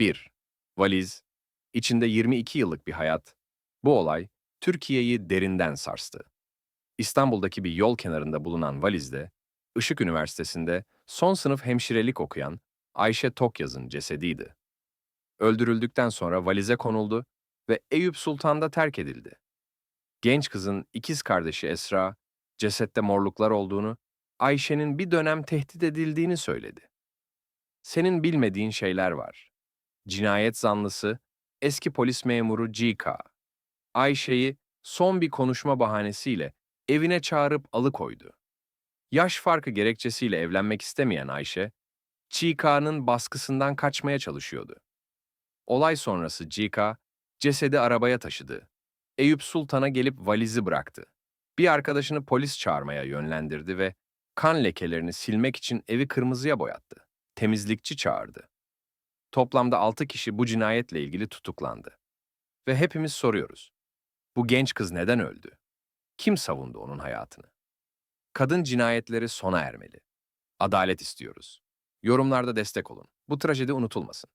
1. Valiz. İçinde 22 yıllık bir hayat. Bu olay Türkiye'yi derinden sarstı. İstanbul'daki bir yol kenarında bulunan valizde, Işık Üniversitesi'nde son sınıf hemşirelik okuyan Ayşe Tokyaz'ın cesediydi. Öldürüldükten sonra valize konuldu ve Eyüp Sultan'da terk edildi. Genç kızın ikiz kardeşi Esra, cesette morluklar olduğunu, Ayşe'nin bir dönem tehdit edildiğini söyledi. Senin bilmediğin şeyler var. Cinayet zanlısı, eski polis memuru G.K. Ayşe'yi son bir konuşma bahanesiyle evine çağırıp alıkoydu. Yaş farkı gerekçesiyle evlenmek istemeyen Ayşe, G.K.'nın baskısından kaçmaya çalışıyordu. Olay sonrası G.K. cesedi arabaya taşıdı. Eyüp Sultan'a gelip valizi bıraktı. Bir arkadaşını polis çağırmaya yönlendirdi ve kan lekelerini silmek için evi kırmızıya boyattı. Temizlikçi çağırdı. Toplamda 6 kişi bu cinayetle ilgili tutuklandı. Ve hepimiz soruyoruz. Bu genç kız neden öldü? Kim savundu onun hayatını? Kadın cinayetleri sona ermeli. Adalet istiyoruz. Yorumlarda destek olun. Bu trajedi unutulmasın.